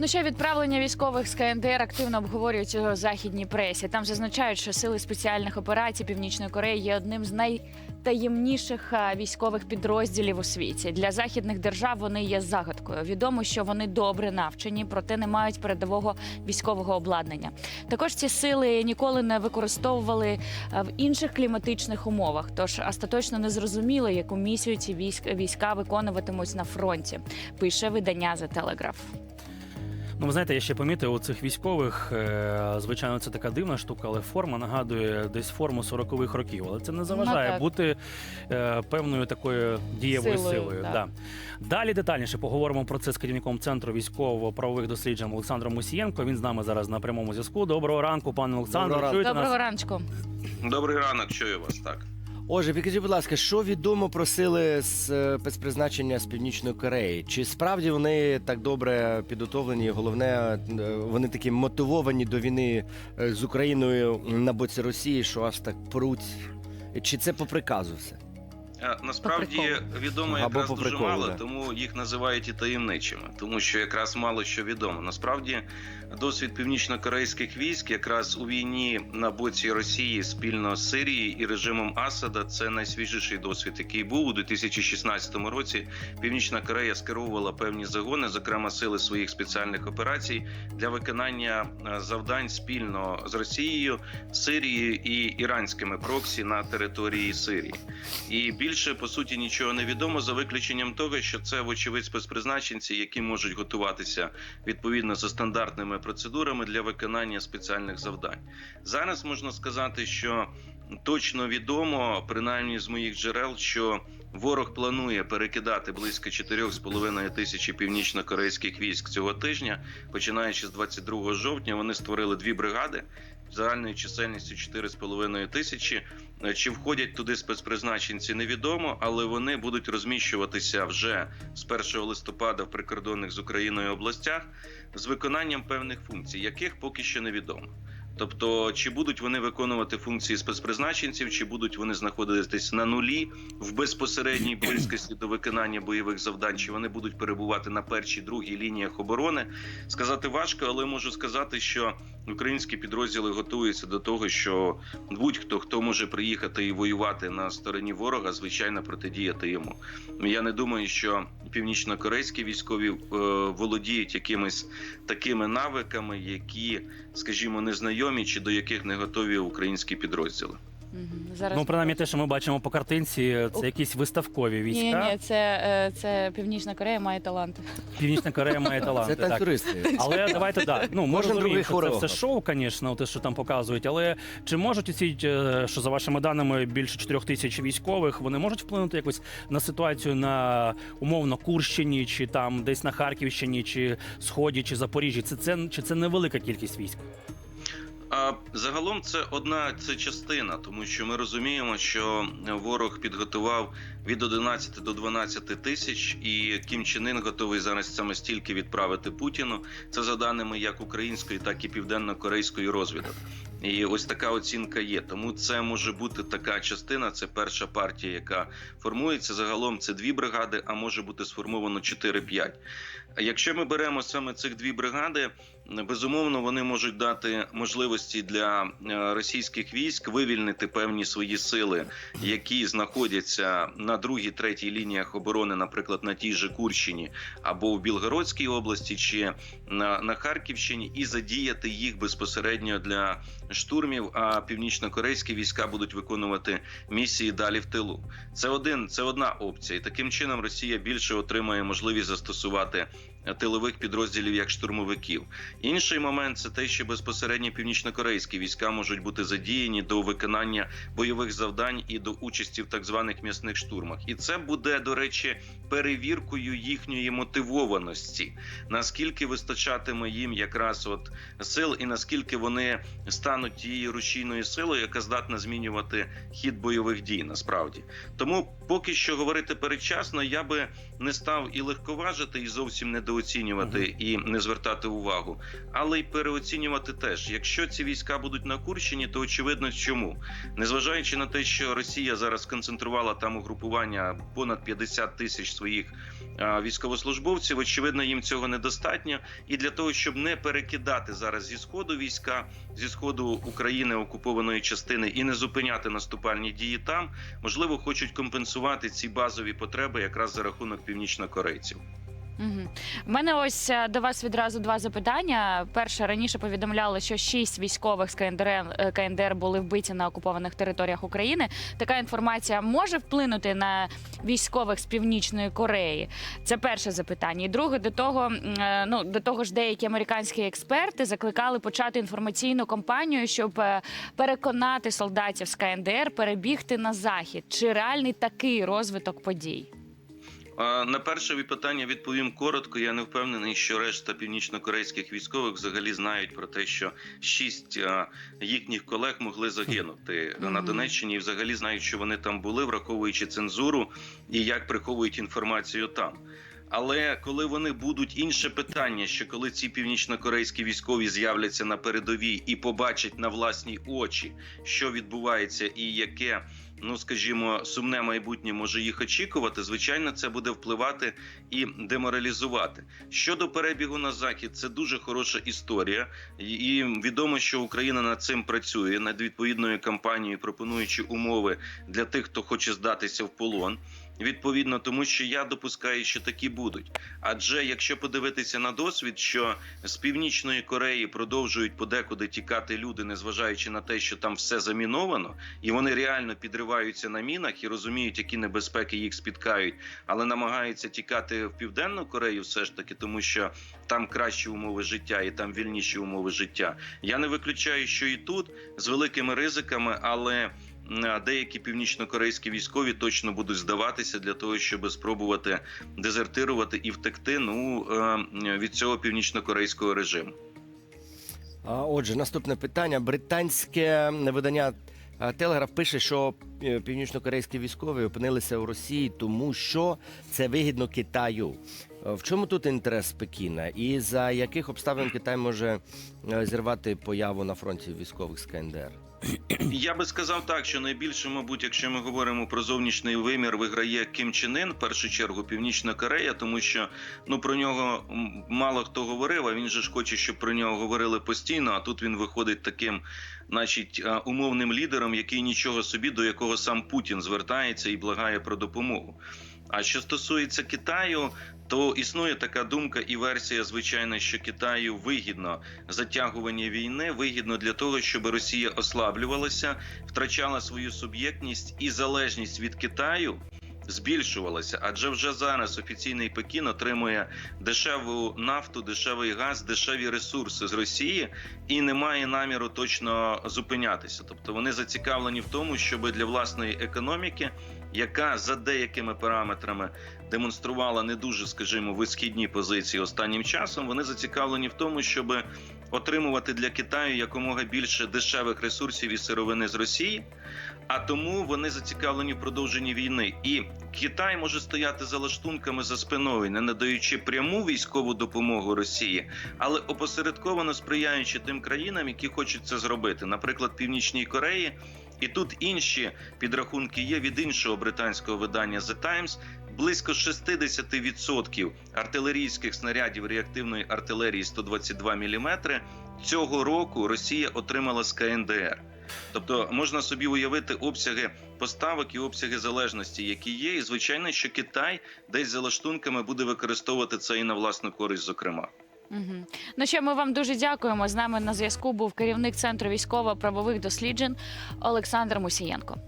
Ну що відправлення військових з КНДР активно обговорюють у західній пресі. Там зазначають, що сили спеціальних операцій Північної Кореї є одним з найтаємніших військових підрозділів у світі. Для західних держав вони є загадкою. Відомо, що вони добре навчені, проте не мають передового військового обладнання. Також ці сили ніколи не використовували в інших кліматичних умовах. Тож остаточно не зрозуміло, яку місію ці військ війська виконуватимуть на фронті. Пише видання The Telegraph. Ну, ви знаєте, я ще помітив у цих військових. е, Звичайно, це така дивна штука, але форма нагадує десь форму 40-х років. Але це не заважає Ну, бути е, певною такою дієвою Силою, силою. так. Да. Далі детальніше поговоримо про це з керівником центру військово-правових досліджень Олександром Мусієнко. Він з нами зараз на прямому зв'язку. Доброго ранку, пане Олександре. Доброго ранку. Доброго ранку. Добрий ранок, чую вас так. Отже, підкажіть, будь ласка, що відомо про сили е, спецпризначення з Північної Кореї? Чи справді вони так добре підготовлені? Головне, е, вони такі мотивовані до війни е, з Україною на боці Росії, що аж так пруть? Чи це по приказу все? Е, Насправді відомо якраз дуже мало, да. тому їх називають і таємничими, тому що якраз мало що відомо. Насправді досвід північно-корейських військ, якраз у війні на боці Росії спільно з Сирією і режимом Асада, це найсвіжіший досвід, який був у 2016 році. Північна Корея скеровувала певні загони, зокрема сили своїх спеціальних операцій, для виконання е, завдань спільно з Росією, Сирією і іранськими проксі на території Сирії. І більше по суті нічого не відомо за виключенням того, що це вочевидь спецпризначенці, які можуть готуватися відповідно за стандартними процедурами для виконання спеціальних завдань. Зараз можна сказати, що точно відомо, принаймні з моїх джерел, що ворог планує перекидати близько 4,5 тисячі північно-корейських військ цього тижня, починаючи з 22 жовтня. Вони створили дві бригади загальною чисельністю 4,5 тисячі. Е, Чи входять туди спецпризначенці, невідомо, але вони будуть розміщуватися вже з 1 листопада в прикордонних з Україною областях з виконанням певних функцій, яких поки що невідомо. Тобто, чи будуть вони виконувати функції спецпризначенців, чи будуть вони знаходитись на нулі в безпосередній близькості до виконання бойових завдань, чи вони будуть перебувати на першій другій лініях оборони, сказати важко, але можу сказати, що українські підрозділи готуються до того, що будь-хто хто може приїхати і воювати на стороні ворога, звичайно, протидіяти йому. Я не думаю, що північно-корейські військові е, володіють якимись такими навиками, які, скажімо, незнайомі чи до яких не готові українські підрозділи. Зараз Ну, принаймні, те, що ми бачимо по картинці, це якісь виставкові ні, війська. ні, це, е, це Північна Корея має талант. Північна Корея має таланти. Це так. танцюристи. Але давайте так. Ну ми Кожен розуміємо, другий що це хореограф. все шоу, звісно, те, що там показують. Але чи можуть ці, е, що за вашими даними більше 4 тисяч військових, вони можуть вплинути якось на ситуацію на умовно Курщині, чи там десь на Харківщині, чи Сході, чи Запоріжжі? Це це чи це невелика кількість військ? Загалом це одна це частина, тому що ми розуміємо, що ворог підготував від 11 до 12 тисяч, і Кім Чен Ін готовий зараз саме стільки відправити Путіну. Це за даними як української, так і південно-корейської розвідок. І ось така оцінка є. Тому це може бути така частина. Це перша партія, яка формується. Загалом це дві бригади, а може бути сформовано 4-5. Якщо ми беремо саме цих дві бригади, безумовно вони можуть дати можливості для е, російських військ вивільнити певні свої сили, які знаходяться на другій, третій лініях оборони, наприклад, на тій же Курщині або в Білгородській області чи на, на Харківщині, і задіяти їх безпосередньо для штурмів. А північно-корейські війська будуть виконувати місії далі в тилу. Це один, це одна опція. І таким чином Росія більше отримає можливість застосувати тилових підрозділів як штурмовиків. Інший момент це те, що безпосередньо північно-корейські війська можуть бути задіяні до виконання бойових завдань і до участі в так званих м'ясних штурмах. І це буде, до речі, перевіркою їхньої мотивованості, наскільки вистачатиме їм якраз от сил, і наскільки вони стануть тією рушійною силою, яка здатна змінювати хід бойових дій. Насправді тому поки що говорити передчасно, я би не став і легковажити, і зовсім не недооцінювати і не звертати увагу, але й переоцінювати теж. Якщо ці війська будуть на Курщині, то очевидно чому, незважаючи на те, що Росія зараз концентрувала там угрупування понад 50 тисяч своїх а, військовослужбовців, очевидно, їм цього недостатньо. І для того, щоб не перекидати зараз зі сходу війська, зі сходу України окупованої частини і не зупиняти наступальні дії там, можливо, хочуть компенсувати ці базові потреби якраз за рахунок північнокорейців. Угу. У мене ось е, до вас відразу два запитання. Перше, раніше повідомляли, що шість військових з КНДР, е, КНДР були вбиті на окупованих територіях України. Така інформація може вплинути на військових з північної Кореї. Це перше запитання. І друге, до того, е, ну до того ж, деякі американські експерти закликали почати інформаційну кампанію, щоб переконати солдатів з КНДР перебігти на захід. Чи реальний такий розвиток подій? На перше питання відповім коротко. Я не впевнений, що решта північнокорейських військових взагалі знають про те, що шість їхніх колег могли загинути на Донеччині, і взагалі знають, що вони там були, враховуючи цензуру і як приховують інформацію там. Але коли вони будуть інше питання, що коли ці північнокорейські військові з'являться на передовій і побачать на власні очі, що відбувається, і яке, ну скажімо, сумне майбутнє може їх очікувати, звичайно, це буде впливати і деморалізувати. Щодо перебігу на захід, це дуже хороша історія, І- відомо, що Україна над цим працює над відповідною кампанією, пропонуючи умови для тих, хто хоче здатися в полон. Відповідно, тому що я допускаю, що такі будуть. Адже якщо подивитися на досвід, що з північної Кореї продовжують подекуди тікати люди, незважаючи на те, що там все заміновано, і вони реально підриваються на мінах і розуміють, які небезпеки їх спіткають, але намагаються тікати в південну Корею, все ж таки, тому що там кращі умови життя і там вільніші умови життя. Я не виключаю, що і тут з великими ризиками, але деякі північнокорейські військові точно будуть здаватися для того, щоб спробувати дезертирувати і втекти ну е, від цього північнокорейського режиму. Отже, наступне питання. Британське видання Телеграф пише, що е, північнокорейські військові опинилися в Росії, тому що це вигідно Китаю. Е, В чому тут інтерес Пекіна? І за яких обставин Китай може е, зірвати появу на фронті військових з КНДР? Я би сказав так, що найбільше, мабуть, якщо ми говоримо про зовнішній вимір, виграє Кім Чен Ін, в першу чергу Північна Корея, тому що ну про нього мало хто говорив. А він же ж хоче, щоб про нього говорили постійно. А тут він виходить таким, значить, умовним лідером, який нічого собі, до якого сам Путін звертається і благає про допомогу. А що стосується Китаю, то існує така думка і версія, звичайно, що Китаю вигідно затягування війни, вигідно для того, щоб Росія ослаблювалася, втрачала свою суб'єктність і залежність від Китаю. Збільшувалася, адже вже зараз офіційний Пекін отримує дешеву нафту, дешевий газ, дешеві ресурси з Росії і не має наміру точно зупинятися. Тобто вони зацікавлені в тому, щоб для власної економіки, яка за деякими параметрами демонструвала не дуже, скажімо, висхідні позиції останнім часом. Вони зацікавлені в тому, щоб отримувати для Китаю якомога більше дешевих ресурсів і сировини з Росії. А тому вони зацікавлені в продовженні війни, і Китай може стояти за лаштунками за спиною, не надаючи пряму військову допомогу Росії, але опосередковано сприяючи тим країнам, які хочуть це зробити, наприклад, Північній Кореї. І тут інші підрахунки є від іншого британського видання The Times. Близько 60% артилерійських снарядів реактивної артилерії 122 мм цього року Росія отримала з КНДР. Тобто можна собі уявити обсяги поставок і обсяги залежності, які є, і звичайно, що Китай десь за лаштунками буде використовувати це і на власну користь, зокрема. Угу. Ну що ми вам дуже дякуємо. З нами на зв'язку був керівник центру військово-правових досліджень Олександр Мусієнко.